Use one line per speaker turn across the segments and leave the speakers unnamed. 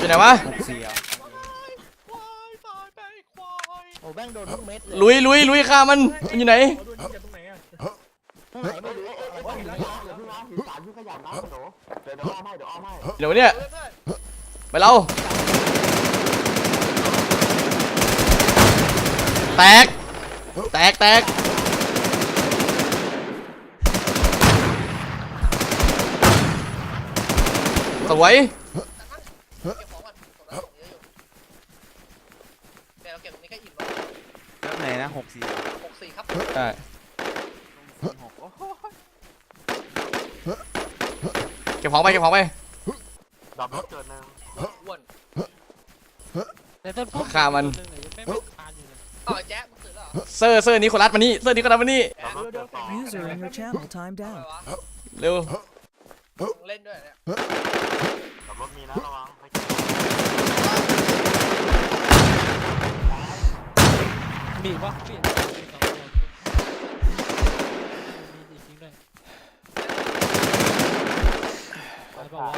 อยู่ไหนวะ
เสีย
ควายตายไปควาย
โอ้แม่งโดนทุกเม็ดเลย
ลุยลุยลุยฆ่ามัน มันอยู่ไหน
ขอดูยิงจากตรงไหนอะ
ข้างไหนไม่รู้อะไรวะอยู่ข้างหลังเดี๋ยวพี่นะอยู่สามพี่ขยันนะหนูเดี๋ยวเดี๋ยวอ้อมให้เดี๋ยวอ้อมให้
เดี๋ยวเนี่ย
เพื่อนเพื่อน
ไปเรา แตก แตกแตกสวย
นนะ
หกสี่
หกสี่ครับ
ใช่
หกโอ้โห
เก็บของไปเก็บของไป
ดับรถเกิดหนึ่ง
อ้วน
แต่ต้นพุ่ม
ฆ่ามัน
ไม่ไม่ทานอยู่เลย
ต่อแจ๊ะมึงตื่นแล้วเหรอ
เซอร์เซอร์นี้คนรัดมานี่เซอร์นี้คนรัดมานี่
แจ๊ะ
ดับรถเกิดสอง
User in your channel timed
อะไร
out.
วะ
เร็ว
มึงเล่นด้วยเนี่ย
ดับรถมีนะระวังไป
มีวะมีสองตัวมีอีกจริงด้วยไปเปล่าวะ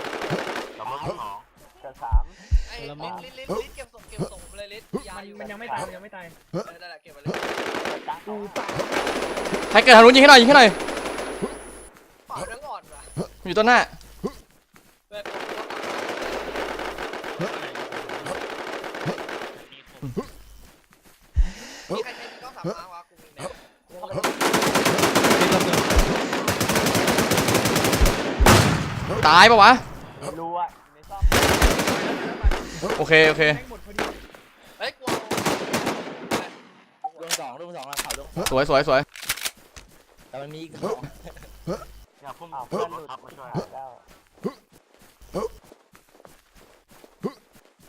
ดับรถสองเกิดสาม
ไอ้
ละมั้ง
ลิ้นลิ้นลิ้นเก็บส่งเก็บส่งเลยลิ้นยาอยู่
มันยังไม่ตายมันยังไม่ตาย
นั่นแหละเก็บไปเลย
กูตาย
ใครเกิดทางนู้นยิงให้หน่อยยิงให้หน่อย
ปากเรื่องอ่อนว่ะ
อยู่ต้นหน้า
เพื่อนมีใครใช้กล้องสามมาวะกูมีเนี่ยกูเอาไป
ตายปะวะ
ไม่รู้อะในซ่อม
โอเคโอเค
แม่งหมดพอดี
เฮ้ยกูเอา
ดวงสองดวงสองแล้วข่าวดวง
สวยสวยสวย
แต่มันมีอีกสองอย่าพุ่งเพื่อนหลุดมาช่วยแล้ว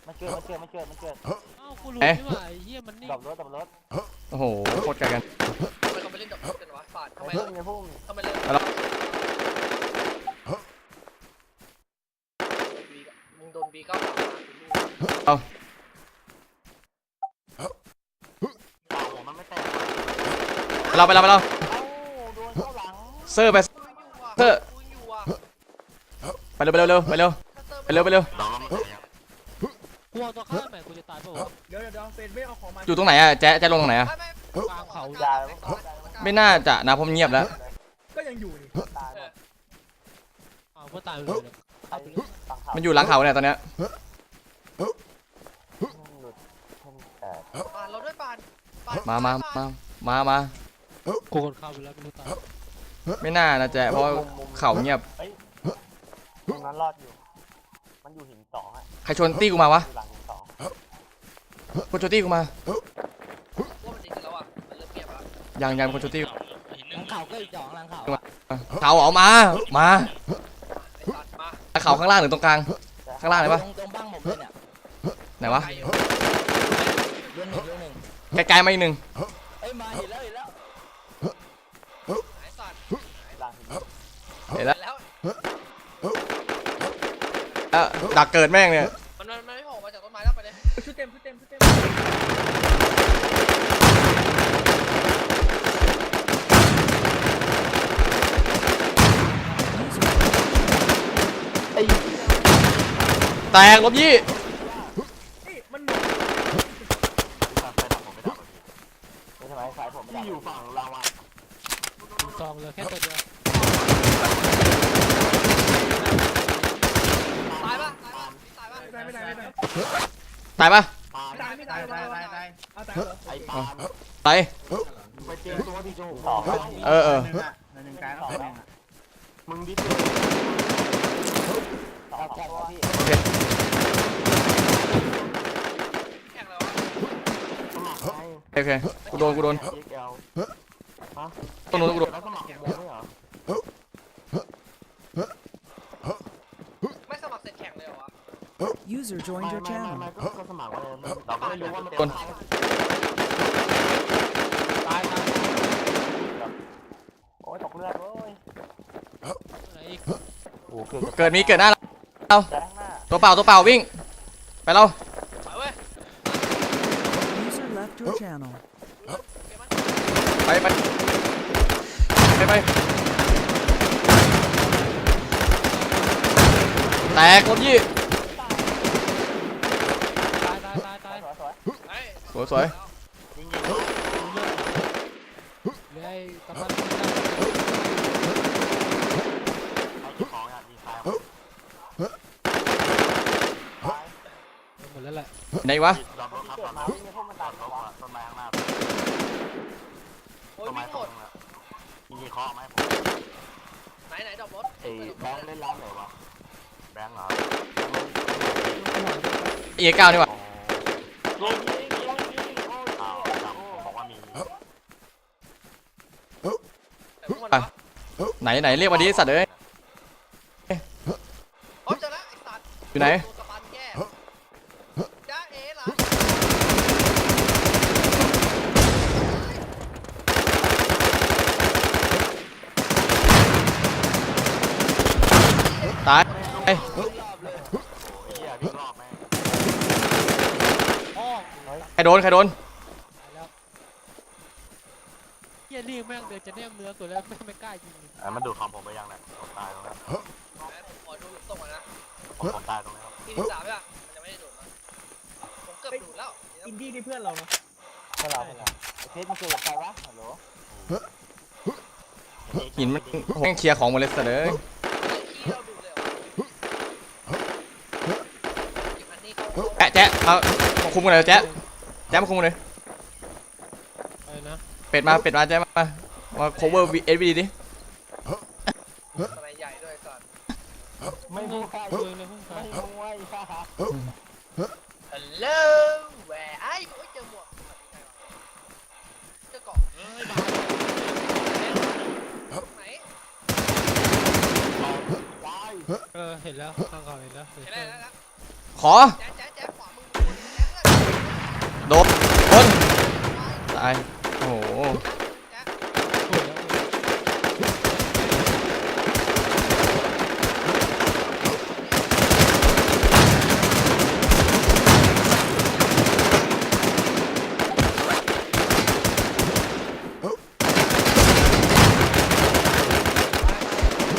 มันเกิดมันเกิดมันเกิดมันเกิด
เอ้ากูรู้นี่หว่าไอ้เหี้ยมันนี่
ดับรถดับรถ
โอ้โหโคตรไกลกัน
ทำไมเขาไปเล่นดับกันวะปาดทำไม
อย่าพุ่งอย่าพุ่ง
ทำไมเล่น
แล้ว
มึงโดนบีเก้าสามมา
หัวมันไม่แตก
ไป เราไปเราไปเรา
เอ้าโดนเข้าหลัง
เซอร์ไป
กูอยู่ว่ะ
เธอ
กูอยู่ว่ะ
ไปเร็วไปเร็วเร็วไปเร็วไปเร็วไปเร็ว
ดอกมันแตก
กูเอาตัวข้ามแม่กูจะตายเปล่าวะ
เดี๋ยวเดี๋ยวเดี๋ยวเฟรนไม่เอาของมา
อยู่ตรงไหนอะแจ๊ะแจ๊ะลงตรงไหนอะ
ไม่ไม่
กลางเขา
ยา
ไม่น่าจะนะเพราะมันเงียบแล้ว
ก็ยังอยู่นี่
ตายหมด
เอาก็ตายไปเลยเนี่ย
ใครตังเขา
มันอยู่หลังเขาเนี่ยตอนเนี้ย
หลุดเพิ่งแตก
ปาดเราด้วยปาดปาด
มามามามามา
กูกดเข้าไปแล้วไม่รู้ตาย
ไม่น่านะแจ๊ะเพราะเขาเงียบ
ตรงนั้นรอดอยู่ มันอยู่หินสองอะ
ใครชวนตี้กูมาวะ
อยู่หลังหินสอง
คนชวนตี้กูมา
ว่ามันดีกันแล้วอะ มันเริ่มเปรียบแล้ว
ยังยังคนชวนตี้
หลังเขาก็อีกสองหลังเขา
เขาเอามามา
ไอ้สัตว์มา
เขาข้างล่างหรือตรงกลาง ข้างล่างเลยปะ
ตรงตรงบ้างผมเลยเนี่ย
ไหนวะ
ไกลอยู่
เรื่องหนึ่งเรื่องหนึ่ง
ไกลๆมาอีกหนึ่ง ดักเกิดแม่งเนี่ย
มันมันมันไม่โผล่มาจากต้นไม้แล้วไปเลย
ชุดเต็มชุดเต็มชุดเต็ม
แตกลบยี่
นี่มันหมด
ไปดับผมไม่ดับใช่ไหมสายผมที่อยู่ฝั่งเราอะ
ซองเหลยแค่ตัวเดียว
ตายปะตายปะตายปะ
ไม่ตายไม่ตายไม่ตาย
ตายปะ
ปาน
ตายไม่ตายตายตายตายเอาตายเหรอ
ไอ้ปาน
ไป
ไปเจอตัวที่จมูกสอง
เออเออ
หนึ่งกลางสองมึงดิสสองตัวพี่
แข่งเลยวะ
สมัครให้
โอเคกูโดนกูโดน
XL
ตรงนู้นกูโดน
User
ไม่
joined your
ไม่ไม่
channel.
ไม่ก็สมัครไว้เลยเราก็ไม่รู้ว่ามัน
คน
ตายตาย
โอ้ยตกเลือดเว้ย
ไหนอีก
โอ้เกิด
เกิดมีเกิดหน้าเรา
แจ้งหน้า
ตัวเปล่าตัวเปล่าวิ่ง ไปเรา
ไปเว้ย
User left your channel.
ไปไปไปไปแตกลบยี่ สวยสวย
ยิงยิง
เหลยกำลัง
เอาเก็บของอะยิงตาย
หมดแล้วแหละ
ไหนวะ
ดรอปรถครับดรอปรถดรอปรถต้นไม้ข้างหน้าต้นไม้
วิ่งห
ต้น
ด
อะยิงยิงเคาะไหม
ไหนไหนดอกรถ
ไอ้แบงค์เล่นร้านไหนวะแบงค์เหรอ
เอเก้านี่วะ
โอ้ยยิงยิงยิงโอ้ยอ้าวจำบอกว่ามี
แต่พวกมันวะ
ไหนไหนเรียกมาดิสัตว์เอ้ย
โอ้ยเจอแล้วไอ้สัตว์
อยู่ไหน
ตัวสปันแย่จ้าเอ๋เหรอ
ตายเอ้ย
โอ้ยเหี้ยวิ่งรอบแม่ง
อ้อ
ใครโดนใครโดน
ตายแล้วเฮียรีบแม่งเดินจะแนมเนื้อตัวแล้วแม่งไม่กล้ายิง
อะมันดูดคอมผมไปยังเนี่ยผมตายตรงนี้
ไหนผมขอดูส่งก่อนนะ
ผมผมตายตรงนี้
ที่ที่สามใช่ปะมันยังไม่ได้ดูดนะผมเกือบดูดแล้ว
อินดี้ที่เพื่อนเราเนาะ
เราเพชรมันเกิดกับใครวะฮัลโหล
หินมันแม่งเคลียร์ของหมดเลยสัตว์เอ้ย
ที่เราดูดเลยเหรอเก็บอันนี้เขา
แจ๊ะแจ๊ะเอามาคุมกันเลยแจ๊ะแจ๊ะมาคุมกันเลย
อะไรนะ
เป็ดมาเป็ดมาแจ๊ะมา มา cover SVD ดิ
สไนใหญ่ด้วยก่อน
ไม่รู้ใครเลยเลยเพิ่งไป
ฮัลโหลแหวไอ้โอ้ยเจอหมวกเจอเกาะไหน
เออเห็นแล้วข้างเขาเห็นแล้วเห็น
เห็น
แล้
แล้ววแล้ว
ขอ
แจ๊ะแจ๊ะแจ๊ะขวามือแจ๊ะเลย
โดนโดนตายโอ้โห
แจ๊ะ
สวยแล้ว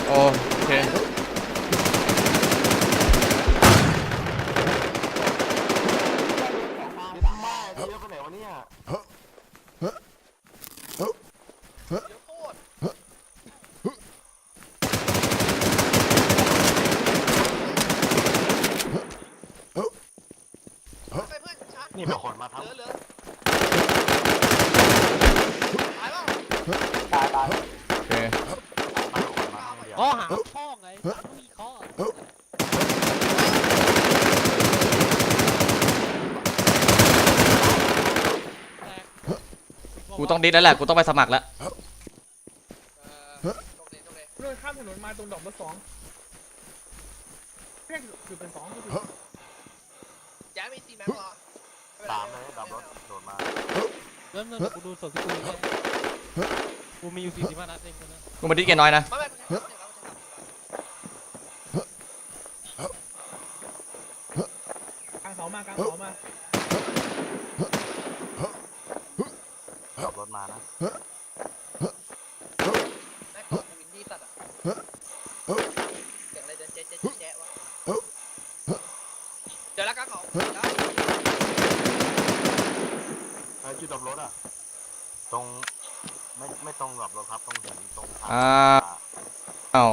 โอเค
แม่เยอะไปไหนวะเนี่ย
เดี๋ยวโคตรไปเพื่อนชาร์จ
นี่เป็นคนมา
เหลือ
ทำ
เหลือตายเปล่า
ตายตาย
โอเค
มาคนมาทำเดียว
ข้อหาข้อไงสามมีข้อ
กู ต้องดิสแล้วแหละ กูต้องไปสมัครแล้ว
เออตรงนี้ตรงนี้
เพื่อนข้ามถนนมาตรงดอกรถสองเรียกอยู่เป็นสองก็คือ
ย้ายมีซีแม็กหรอ
ตามเลยดับรถโดดมา
เริ่มเริ่มกูดูสดที่กูแค่กูมีอยู่สี่สิบห้านัดเองนะ
กูมาดิสเกน้อยนะ
ไม่ไม่
กลางเสามากลางเสามา
ดับรถมานะ
ไม่กดวินดี้ตัดอะเสียงอะไรเดินเจ๊ะเจ๊ะเจ๊ะวะเดี๋ยวแล้วกันเขาแล้ว
ไอ้ที่ดับรถอะ ตรงไม่ไม่ตรงดับรถครับตรงหินตรงทาง
อ่าเอ้า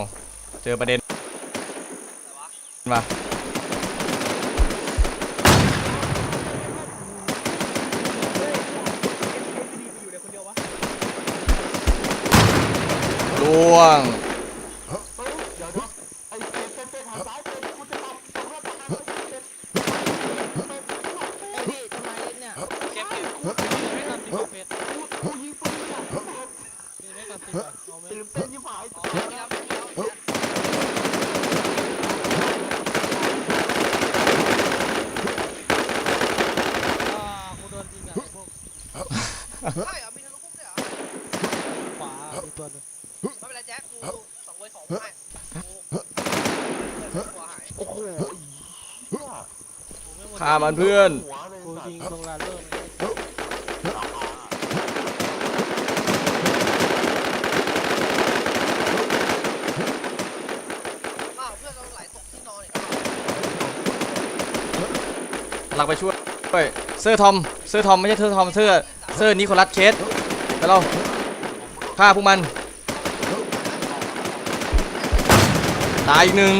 เจอประเด็น
อะไรวะ
มา
เฮ้ยเอ็นดีอยู่เลยคนเดียววะ
ล่วง
เฮ้ยเดี๋ยวเดี๋ยวไอ้เป็ดเป็ดเป็ดหันซ้า รถตัดเป็ดเก็
บก็บ
ไม่ตัดสิบเป็ด
กูยิงปืนอะ
ไม่ตัดสิบเอาไหม
อ่า
กูโดนยิงอะพวก
ใช่เหรอมีทะลุคุกด้วยเหรอ
ขวามีตัวนึง
ไม่เป็นไรแจ๊คกูสองเว้ยสองให้กูหัวหาย
โอ้โห
ฆ่ามันเพื่อน
หัวเลย
กู
สัต
ยิงตรงลานเริ่ม
อ้าวเพื่อนเราไหลตกที่นอนอีก
หลักไปช่วย
เเฮ้
ยเสื้อทอมเสื้อทอมไม่ใช่เสื้อทอมเสื้อเสื้อนิโคลัสเคสแล้วเราฆ่าพวกมัน ตายอีกหนึ่ง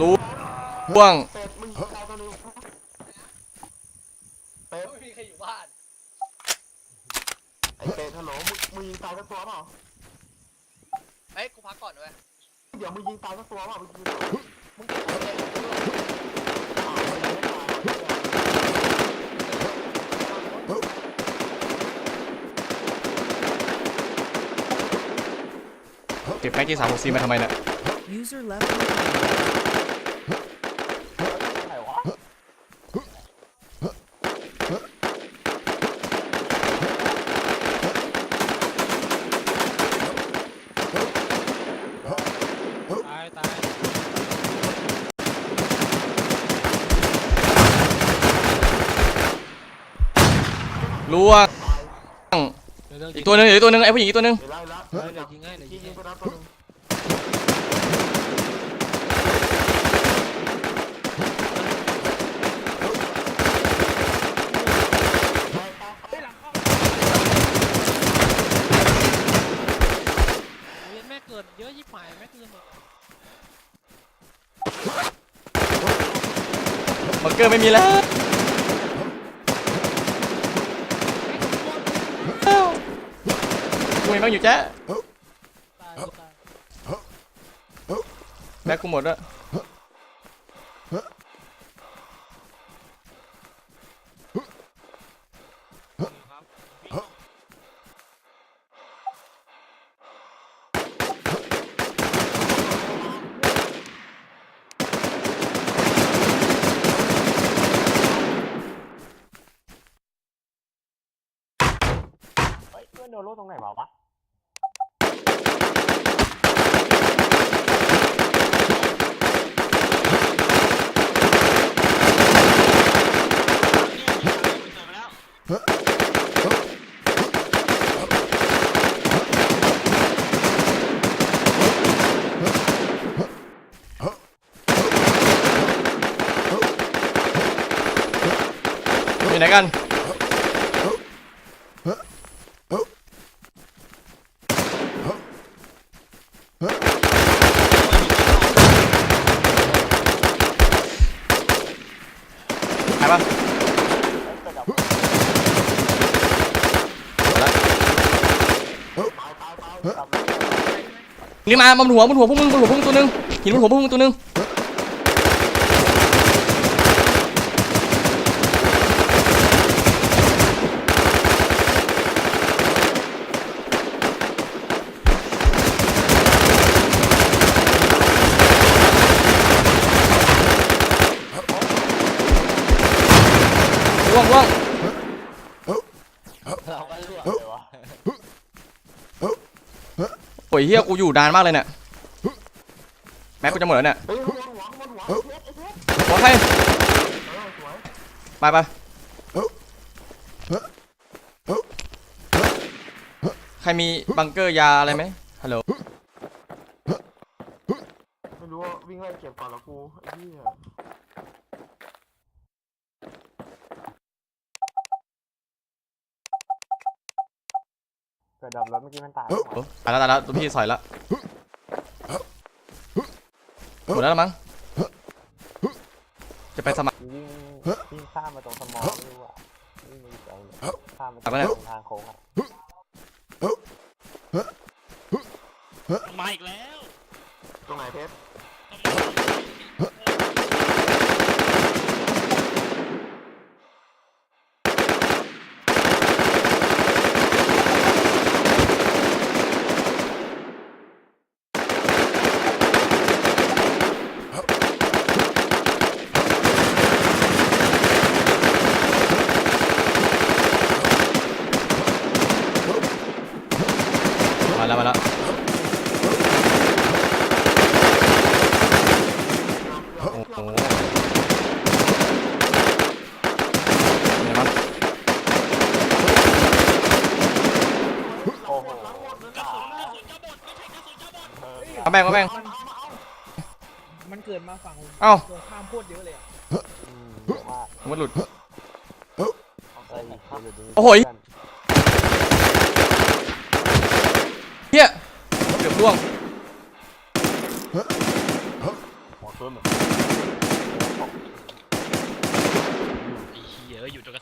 รู้ว่วง
เป็ดมึงยิงตายตัวหนึงเป็ด
ไม่มีใครอยู่บ้าน
ไอ้เป็ดฮัลโหลมึงมึงยิงตายสักตัวเปล่า
เฮ้ยกูพักก่อนเว้ย
เดี๋ยวมึงยิงตายสักตัวเปล่ามึงยิง
มึงเก็บของเลย
อ้าวมึงยังไม่ตาย
เก็บแม็กที่สามหกซีมาทำไมเนี่ย
User left your channel.
ตายตายู้
ว่า
เดี๋ยวเดี๋ยว
อีกตัวหนึงอีกตัวหนึงไอ้ผู้หญิงอีกตัวหนึง
เดี๋ยวไล่ละ
เดี๋ยวยิงให้เดี๋ยว
ยิง
ให้
ก็รับตัวหนึ่ง
เวียนแม่เกิดเยอะยิบหายแม่เกินหมด
บังเกอร์ไม่มีแล้ว กูยังบ้างอยู่แจ๊ะ
ตายตาย
แม็กกูหมดแล้ว
เฮ้ยเพื่อนโดนโล่ตรงไหนมาวะ
อยู่ไหนกัน หายปะนี่มาบนหัวบนหัวพวกมึงบนหัวพวกมึงตัวหนึงหินบนหัวพวกมึงตัวหนึง ล่วงล่วงโอ้ยเฮียกูอยู่นานมากเลยเนี่ยแม็กกูจะหมดแล้วเนี่ย
เฮ้ยบนหัวบนหัวเพชรไอ้เพชร
หัวใคร
เออสวย
ไปไปใครมีบังเกอร์ยาอะไรไหมฮัลโหล
ไม่รู้ว่าวิ่งไล่เก็บก่อนละกูไอ้เหี้ย เกิดดับรถเมื่อกี้มันตาย
โอ้ตายแล้วตายแล้วตัวพี่สอยแล้วหมดแล้วมั้ง จะไปสมัคร
วิ่งวิ่งข้ามมาตรงสมองนี่ว่ะวิ่งมาอีกไกลเลยข้ามมา
เอาไปเนี่ย
ตรงทางโค้งอะ
มาอีกแล้ว
ตรงไหนเพชร
นั้นนะเโอ้โหเอาแบ่งเอาแบ่ง
มันเกิดมาฝั่ง
เอ้า
ข้ามโคตรเยอะเลย
มันหลุด โอ้โห เฮียเกือบล่วง
ขอเพิ่มหน่อย อยู่จนกระสุน